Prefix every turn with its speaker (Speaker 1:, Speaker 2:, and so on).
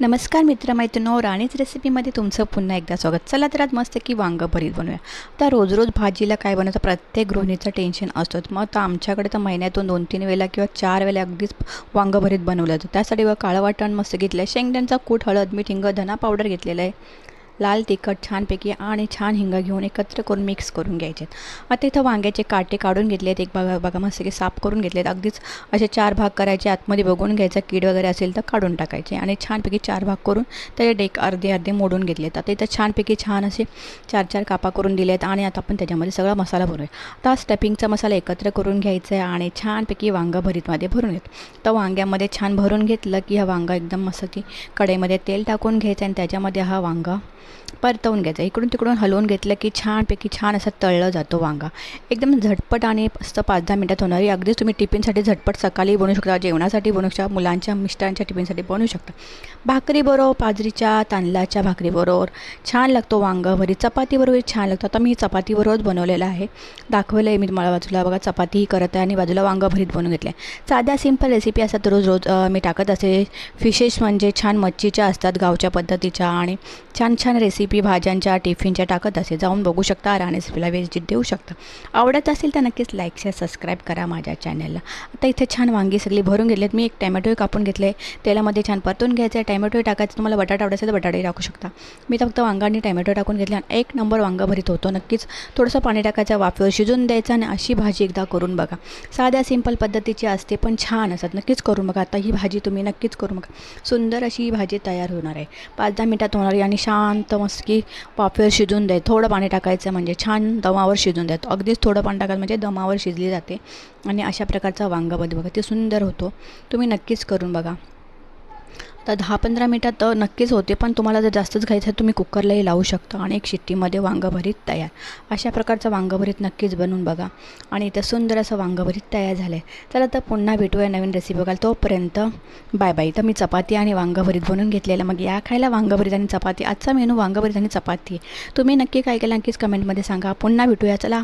Speaker 1: नमस्कार मित्रमैत्रिणो राणीच रेसिपीमध्ये तुमचं पुन्हा एकदा स्वागत. चला तर आज मस्त की वांगं भरीत बनवूया. तर रोज रोज भाजीला काय बनवायचं? प्रत्येक गृहिणीचं टेन्शन असतं. मग तर आमच्याकडे तर महिन्यातून दोन तीन वेळा किंवा चार वेळा अगदीच वांगं भरीत बनवलं जातं. त्यासाठी काळं वाटण मस्त घेतलं आहे शेंगदाण्याचा कूट हळद मीठ हिंग धना पावडर घेतलेला आहे. लाल तिखट छानपैकी आणि छान हिंग घेऊन एकत्र करून मिक्स करून घ्यायचे आता इथं वांग्याचे काटे काढून घेतले आहेत एक बघा बघा मस्त की साफ करून घेतले आहेत अगदीच असे चार भाग करायचे. आतमध्ये बघून घ्यायचा. कीड वगैरे असेल तर काढून टाकायचे. आणि छानपैकी चार भाग करून त्याचे डेक अर्धे अर्धे मोडून घेतले आहेत आता इथं छानपैकी छान असे चार चार कापा करून दिले आहेत आणि आता आपण त्याच्यामध्ये सगळा मसाला भरूया. आता स्टफिंगचा मसाला एकत्र करून घ्यायचा आहे आणि छानपैकी वांगं भरीतमध्ये भरून घेत तर वांग्यामध्ये छान भरून घेतलं की हा वांगा एकदम मस्त की कढईमध्ये तेल टाकून घ्यायचं आणि त्याच्यामध्ये हा वांगा परतवून घ्यायचं. इकडून तिकडून हलवून घेतलं की छानपैकी छान असं तळलं जातो वांगा. एकदम झटपट आणि मस्त पाच दहा मिनटात होणारी. अगदीच तुम्ही टिफिनसाठी झटपट सकाळी बनवू शकता जेवणासाठी बनवू शकता मुलांच्या मिस्टरांच्या टिफिनसाठी बनवू शकता. भाकरीबरोबर बाजरीच्या तांदळाच्या भाकरीबरोबर छान लागतो वांगं चपातीबरोबर छान लागतो. आता मी चपातीबरोबरच बनवलेलं आहे. दाखवलं आहे मी तुम्हाला बाजूला. बघा चपातीही करत आहे आणि बाजूला वांगं भरीत बनवून घेतलं आहे साध्या सिंपल रेसिपी असतात रोज रोज मी टाकत असे. फिशेस म्हणजे छान मच्छीच्या असतात गावच्या पद्धतीच्या आणि छान छान रेसिपी भाज्यांच्या टिफिनच्या टाकत असे जाऊन बघू शकता. आणि रेसिपीला व्हिजिट देऊ शकता. आवडत असेल तर नक्कीच लाईक शेअर सबस्क्राईब करा माझ्या चॅनलला आता इथे छान वांगी सगळी भरून घेतलीत मी एक टॅमॅटो कापून घेतले. तेलामध्ये छान परतून घ्यायचं आहे टॅमॅटोही टाकायचं तुम्हाला बटाटा आवडायचं तर बटाटे टाकू शकता. मी तर फक्त वांगा आणि टॅमॅटो टाकून घेतले आणि एक नंबर वांगा भरीत होतो नक्कीच. थोडंसं पाणी टाकायचं वाफेवर शिजून द्यायचं आणि अशी भाजी एकदा करून बघा. साध्या सिंपल पद्धतीची असते पण छान असतात. नक्कीच करून बघा. आता ही भाजी तुम्ही नक्कीच करून बघा. सुंदर अशी ही भाजी तयार होणार आहे. पाच दहा मिनटात होणारी आणि शांत मस्त की वाफेवर शिजून द्याय थोडं पाणी टाकायचं म्हणजे छान दमावर शिजून द्यात अगदीच थोडं पाणी टाकायचं म्हणजे दमावर शिजली जाते. आणि अशा प्रकारचा वांगा बघा ते सुंदर होतो. तुम्ही नक्कीच करून बघा. तर दहा पंधरा मिनटात नक्कीच होते पण तुम्हाला जर जास्तच घ्यायचं आहे तुम्ही कुकरलाही लावू शकता आणि एक शिट्टीमध्ये वांगं भरीत तयार. अशा प्रकारचं वांगं भरीत नक्कीच बनवून बघा. आणि इथं सुंदर असं वांगं भरीत तयार झालं आहे चला तर पुन्हा भेटूया नवीन रेसिपी बघाल तोपर्यंत बाय बाय तर मी चपाती आणि वांगं भरीत बनवून घेतलेलं मग या खायला वांगं भरीत आणि चपाती. आजचा मेनू वांगं भरीत आणि चपाती. आहे तुम्ही नक्की काय केलं नक्कीच कमेंटमध्ये सांगा. पुन्हा भेटूया. चला.